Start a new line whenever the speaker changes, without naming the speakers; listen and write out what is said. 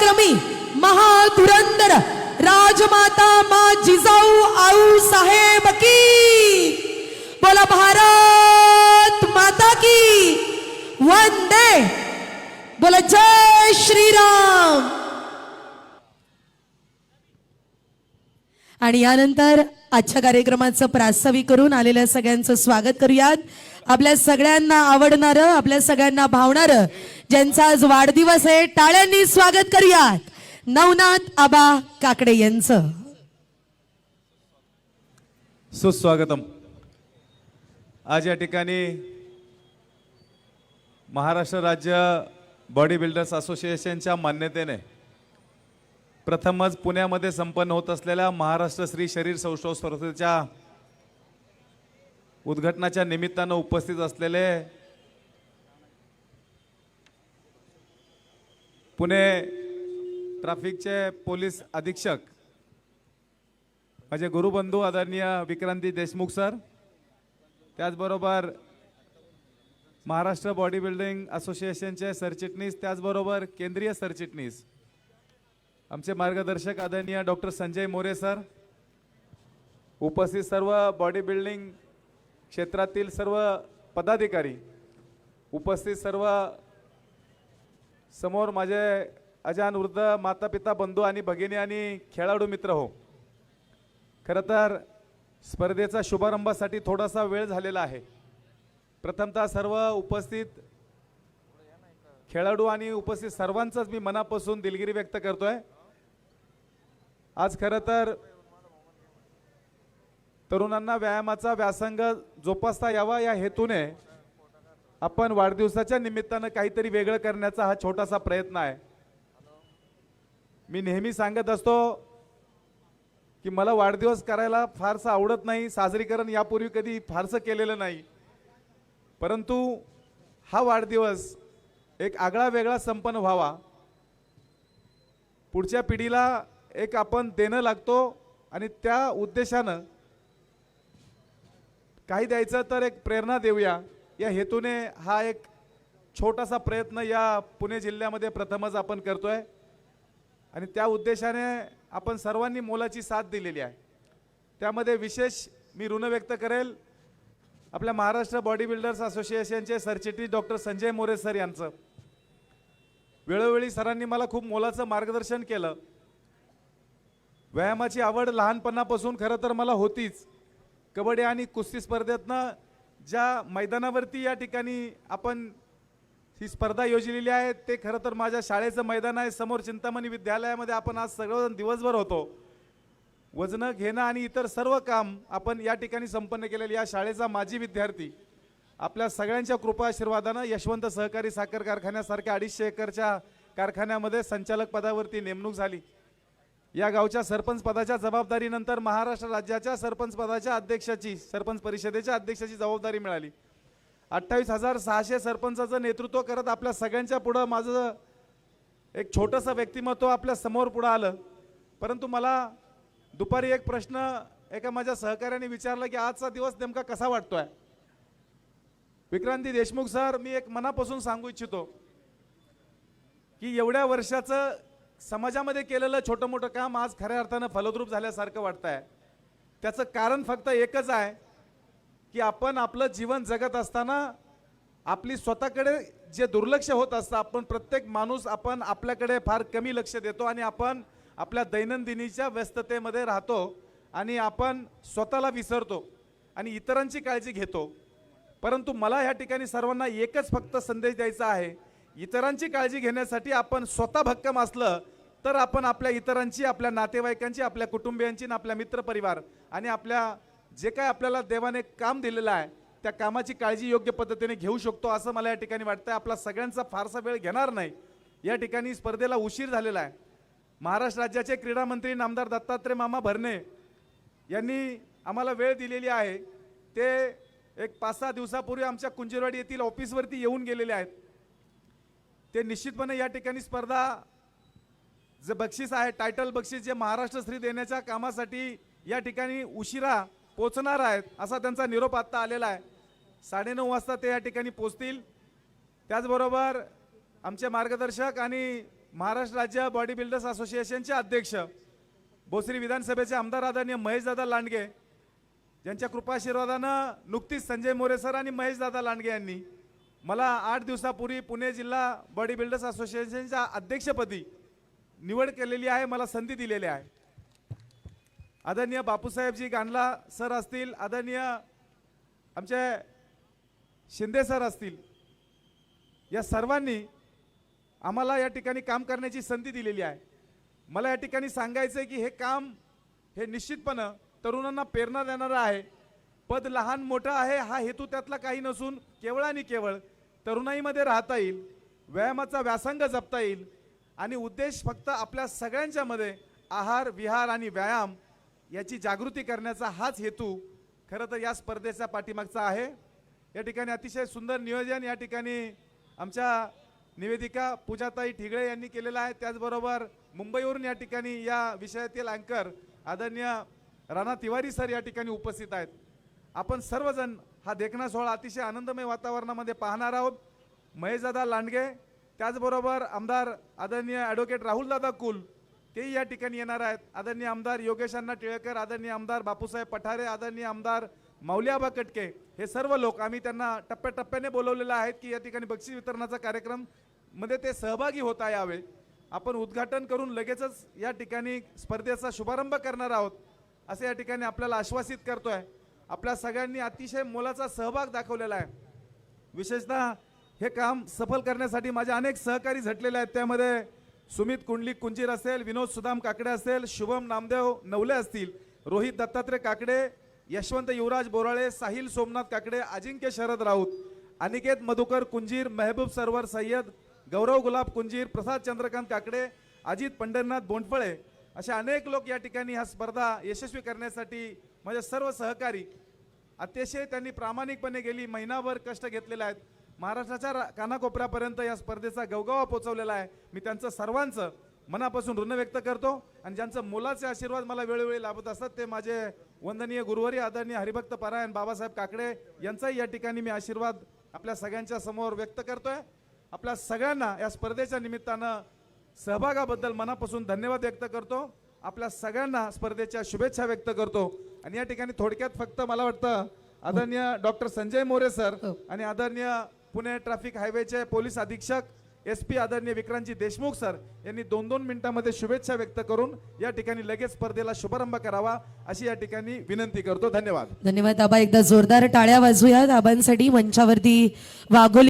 पराक्रमी महाधुरंदर राजमाता मा जिजाऊ आऊ साहेब की? बोला भारत माता की। वंदे। बोला जय श्रीराम। आणि यानंतर आजच्या कार्यक्रमाचं प्रास्ताविक करून आलेल्या सगळ्यांचं स्वागत करूयात. आपल्या सगळ्यांना आवडणारं आपल्या सगळ्यांना भावणारं ज्यांचा आज वाढदिवस आहे टाळ्यांनी स्वागत करूयात. नवनाथ आबा काकडे यांचं.
सुस्वागतम. आज या ठिकाणी महाराष्ट्र राज्य बॉडी बिल्डर्स असोसिएशनच्या मान्यतेने प्रथमच पुण्यामध्ये संपन्न होत असलेल्या महाराष्ट्र श्री शरीर सौष्ठव स्पर्धेच्या उद्घाटनाच्या निमित्तानं उपस्थित असलेले पुणे ट्रॅफिकचे पोलीस अधीक्षक माझे गुरुबंधू आदरणीय विक्रांती देशमुख सर त्याचबरोबर महाराष्ट्र बॉडी बिल्डिंग असोसिएशनचे सरचिटणीस त्याचबरोबर केंद्रीय सरचिटणीस आमचे मार्गदर्शक आदरणीय डॉक्टर संजय मोरे सर उपस्थित सर्व बॉडी बिल्डिंग क्षेत्रातील सर्व पदाधिकारी उपस्थित सर्व समोर माझे अजान वृद्ध माता पिता बंधू आणि भगिनी आणि खेळाडू मित्र हो. खरं तर स्पर्धेचा शुभारंभासाठी थोडासा वेळ झालेला आहे. प्रथमतः सर्व उपस्थित खेळाडू आणि उपस्थित सर्वांचंच मी मनापासून दिलगिरी व्यक्त करतोय. आज खरं तर तरुणांना व्यायामाचा व्यासंग जोपासता यावा या हेतूने आपण वाढदिवसाच्या निमित्तानं काहीतरी वेगळं करण्याचा हा छोटासा प्रयत्न आहे. मी नेहमी सांगत असतो की मला वाढदिवस करायला फारसं आवडत नाही साजरीकरण यापूर्वी कधी फारसं केलेलं नाही. परंतु हा वाढदिवस एक आगळा वेगळा संपन्न व्हावा. पुढच्या पिढीला एक आपण देणं लागतो आणि त्या उद्देशानं काही द्यायचं तर एक प्रेरणा देऊया. या हेतूने हा एक छोटासा प्रयत्न या पुणे जिल्ह्यामध्ये प्रथमच आपण करतोय. आणि त्या उद्देशाने आपण सर्वांनी मोलाची साथ दिलेली आहे. त्यामध्ये विशेष मी ऋण व्यक्त करेल. आपल्या महाराष्ट्र बॉडी बिल्डर्स असोसिएशनचे सरचिटणीस डॉक्टर संजय मोरे सर यांचं. वेळोवेळी सरांनी मला खूप मोलाचं मार्गदर्शन केलं. व्यायामाची आवड लहानपणापासून खरं तर मला होतीच. कबड्डी आणि कुस्ती स्पर्धेतनं ज्या मैदानावरती या ठिकाणी आपण ही स्पर्धा योजलेली आहे ते खरं तर माझ्या शाळेचं मैदान आहे. समोर चिंतामणी विद्यालयामध्ये आपण आज सगळंजण दिवसभर होतो. वजनं घेणं आणि इतर सर्व काम आपण या ठिकाणी संपन्न केलेलं या शाळेचा माजी विद्यार्थी आपल्या सगळ्यांच्या कृपा आशीर्वादानं यशवंत सहकारी साखर कारखान्यासारख्या अडीचशे एकरच्या कारखान्यामध्ये संचालक पदावरती नेमणूक झाली. या गावच्या सरपंच पदाच्या जबाबदारीनंतर महाराष्ट्र राज्याच्या सरपंच पदाच्या अध्यक्षाची सरपंच परिषदेच्या अध्यक्षाची जबाबदारी मिळाली. अठ्ठावीस हजार सहाशे सरपंचाचं नेतृत्व करत आपल्या सगळ्यांच्या पुढं माझं एक छोटंसं व्यक्तिमत्व आपल्यासमोर पुढं आलं. परंतु मला दुपारी एक प्रश्न एका माझ्या सहकार्याने विचारला की आजचा दिवस नेमका कसा वाटतोय? विक्रांती देशमुख सर मी एक मनापासून सांगू इच्छितो की एवढ्या वर्षाचं समाजामध्ये केलेलं छोटं मोठं काम आज खऱ्या अर्थानं फलद्रूप झाल्यासारखं वाटतं आहे त्याचं कारण फक्त एकच आहे की आपण आपलं जीवन जगत असताना आपली स्वतःकडे जे दुर्लक्ष होत असतं आपण प्रत्येक माणूस आपण आपल्याकडे फार कमी लक्ष देतो आणि आपण आपल्या दैनंदिनीच्या व्यस्ततेमध्ये राहतो आणि आपण स्वतःला विसरतो आणि इतरांची काळजी घेतो. परंतु मला ह्या ठिकाणी सर्वांना एकच फक्त संदेश द्यायचा आहे इतरांची काळजी घेण्यासाठी आपण स्वतः भक्कम असलं तर आपण आपल्या इतरांची आपल्या नातेवाईकांची आपल्या कुटुंबियांची आणि आपल्या मित्रपरिवार आणि आपल्या जे काय आपल्याला देवाने काम दिलेलं आहे त्या कामाची काळजी योग्य पद्धतीने घेऊ शकतो असं मला या ठिकाणी वाटतं आपला सगळ्यांचा फारसा वेळ घेणार नाही. या ठिकाणी स्पर्धेला उशीर झालेला आहे. महाराष्ट्र राज्याचे क्रीडा मंत्री नामदार दत्तात्रय मामा भरणे यांनी आम्हाला वेळ दिलेली आहे. ते एक पाच सहा दिवसापूर्वी आमच्या कुंजीरवाडी येथील ऑफिसवरती येऊन गेलेले आहेत. ते निश्चितपणे या ठिकाणी स्पर्धा जे बक्षीस आहे टायटल बक्षीस जे महाराष्ट्र श्री देण्याच्या कामासाठी या ठिकाणी उशिरा पोचणार आहेत असा त्यांचा निरोप आत्ता आलेला आहे. साडेनऊ वाजता ते या ठिकाणी पोचतील. त्याचबरोबर आमचे मार्गदर्शक आणि महाराष्ट्र राज्य बॉडी बिल्डर्स असोसिएशनचे अध्यक्ष भोसरी विधानसभेचे आमदार आदरणीय महेशदादा लांडगे ज्यांच्या कृपाशीर्वादानं नुकतीच संजय मोरे सर आणि महेशदादा लांडगे यांनी मला आठ दिवसापूर्वी पुणे जिल्हा बॉडी बिल्डर्स असोसिएशनच्या अध्यक्षपदी निवड केलेली आहे मला संधी दिलेली आहे. आदरणीय बापूसाहेबजी गांधला सर असतील आदरणीय आमचे शिंदे सर असतील या सर्वांनी आम्हाला या ठिकाणी काम करण्याची संधी दिलेली आहे. मला या ठिकाणी सांगायचं आहे की हे काम हे निश्चितपणं तरुणांना प्रेरणा देणारं आहे. पद लहान मोठं आहे हा हेतू त्यातला काही नसून केवळ आणि केवळ तरुणाईमध्ये राहता येईल व्यायामाचा व्यासंग जपता येईल आणि उद्देश फक्त आपल्या सगळ्यांच्यामध्ये आहार विहार आणि व्यायाम याची जागृती करण्याचा हाच हेतू खरं तर या स्पर्धेच्या पाठीमागचा आहे. या ठिकाणी अतिशय सुंदर नियोजन या ठिकाणी आमच्या निवेदिका पूजाताई ठिगळे यांनी केलेलं आहे. त्याचबरोबर मुंबईवरून या ठिकाणी या विषयातील अँकर आदरणीय राणा तिवारी सर या ठिकाणी उपस्थित आहेत. आपण सर्वजण हा देखणा सोहळा अतिशय आनंदमय वातावरणामध्ये पाहणार आहोत. महेशदादा लांडगे त्याचबरोबर आमदार आदरणीय ॲडव्होकेट राहुलदादा कुल तेही या ठिकाणी येणार आहेत. आदरणीय आमदार योगेश टिळेकर आदरणीय आमदार बापूसाहेब पठारे आदरणीय आमदार माऊलीआबा कटके हे सर्व लोक आम्ही त्यांना टप्प्याटप्प्याने बोलवलेलं आहेत की या ठिकाणी बक्षीस वितरणाचा कार्यक्रममध्ये ते सहभागी होता यावे. आपण उद्घाटन करून लगेचच या ठिकाणी स्पर्धेचा शुभारंभ करणार आहोत असे या ठिकाणी आपल्याला आश्वासित करतोय. आपल्या सगळ्यांनी अतिशय मोलाचा सहभाग दाखवलेला आहे. विशेषतः हे काम सफल करण्यासाठी माझे अनेक सहकारी झटलेले आहेत. त्यामध्ये सुमित कुंडली कुंजीर असेल विनोद सुदाम काकडे असेल शुभम नामदेव नवले असतील रोहित दत्तात्रय काकडे यशवंत युवराज बोराळे साहिल सोमनाथ काकडे अजिंक्य शरद राऊत अनिकेत मधुकर कुंजीर मेहबूब सरवर सय्यद गौरव गुलाब कुंजीर प्रसाद चंद्रकांत काकडे अजित पंढरनाथ बोंडफळे असे अनेक लोक या ठिकाणी ह्या स्पर्धा यशस्वी करण्यासाठी माझ्या सर्व सहकारी अतिशय त्यांनी प्रामाणिकपणे गेली महिनाभर कष्ट घेतलेले आहेत. महाराष्ट्राच्या रा- कानाकोपऱ्यापर्यंत या स्पर्धेचा गवगावा पोचवलेला आहे. मी त्यांचं सर्वांचं मनापासून ऋण व्यक्त करतो आणि ज्यांचं मोलाचे आशीर्वाद मला वेळोवेळी लाभत असतात ते माझे वंदनीय गुरुवारी आदरणीय हरिभक्त पारायण बाबासाहेब काकडे यांचाही या ठिकाणी मी आशीर्वाद आपल्या सगळ्यांच्या समोर व्यक्त करतोय. आपल्या सगळ्यांना या स्पर्धेच्या निमित्तानं सहभागाबद्दल मनापासून धन्यवाद व्यक्त करतो. आपल्या सगळ्यांना स्पर्धेच्या शुभेच्छा व्यक्त करतो. आणि या ठिकाणी थोडक्यात फक्त मला वाटतं आदरणीय डॉक्टर संजय मोरे सर
हो.
आणि आदरणीय पुणे ट्रॅफिक हायवेचे पोलीस अधीक्षक एस पी आदरणीय विक्रांतजी देशमुख सर यांनी दोन दोन मिनिटांमध्ये शुभेच्छा व्यक्त करून या ठिकाणी लगेच स्पर्धेला शुभारंभ करावा अशी या ठिकाणी विनंती करतो. धन्यवाद.
धन्यवाद आबा एकदा जोरदार टाळ्या वाजूयात. आबांसाठी मंचावरती वाघोली